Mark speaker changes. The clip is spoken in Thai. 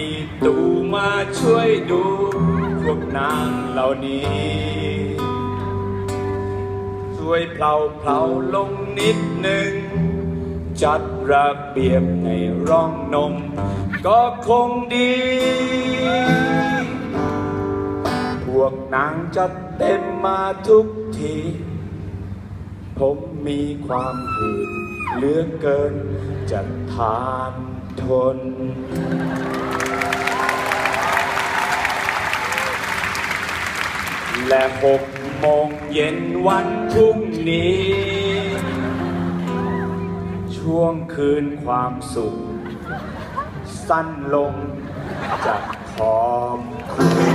Speaker 1: พี่ตูมาช่วยดูพวกนางเหล่านี้ ช่วยเพลาเพลาลงนิดหนึ่ง จัดระเบียบในร่องนม ก็คงดี พวกนางจัดเต็มมาทุกที ผมมีความหืดเหลือเกินจะทานทน และหกโมงเย็นวันพรุ่งนี้ ช่วงคืนความสุข สั้นลงจากขอบคุณ